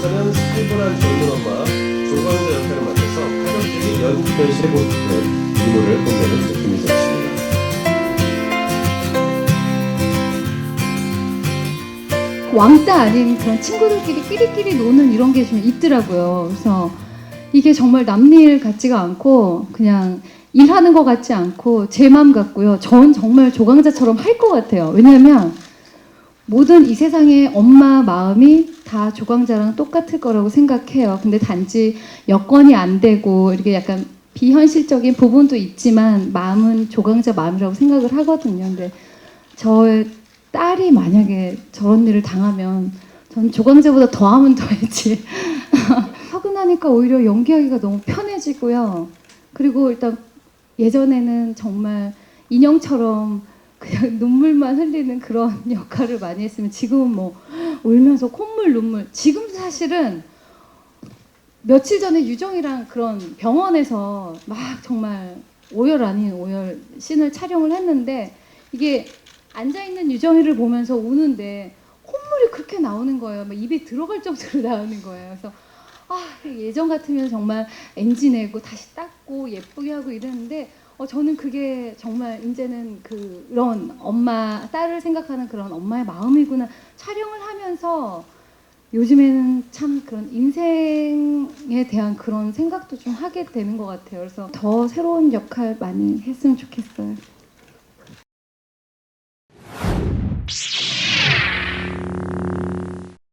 사람들은 살벌한 전문엄마 조광조 역할을 맡아서 가족들이 연기 변신에 고집된 이모를 뽐내는 느낌이 들었습니다. 왕따 아닌 그런 친구들끼리 끼리끼리 노는 이런 게 좀 있더라고요. 그래서 이게 정말 남일 같지가 않고 그냥 일하는 것 같지 않고 제 마음 같고요. 전 정말 조강자처럼 할 것 같아요. 왜냐하면 모든 이 세상의 엄마 마음이 다 조강자랑 똑같을 거라고 생각해요. 근데 단지 여건이 안 되고 이렇게 약간 비현실적인 부분도 있지만 마음은 조강자 마음이라고 생각을 하거든요. 근데 저의 딸이 만약에 저런 일을 당하면 전 조강자보다 더하면 더했지. 하고 나니까 오히려 연기하기가 너무 편해지고요. 그리고 일단 예전에는 정말 인형처럼 그냥 눈물만 흘리는 그런 역할을 많이 했으면 지금은 뭐 울면서 콧물 눈물 지금 사실은 며칠 전에 유정이랑 그런 병원에서 막 정말 오열 아닌 오열 씬을 촬영을 했는데 이게 앉아 있는 유정이를 보면서 우는데 콧물이 그렇게 나오는 거예요. 막 입에 들어갈 정도로 나오는 거예요. 그래서 아 예전 같으면 정말 엔진 내고 다시 닦고 예쁘게 하고 이랬는데 어, 저는 그게 정말 이제는 그런 엄마 딸을 생각하는 그런 엄마의 마음이구나 촬영을 하면서 요즘에는 참 그런 인생에 대한 그런 생각도 좀 하게 되는 것 같아요. 그래서 더 새로운 역할 많이 했으면 좋겠어요.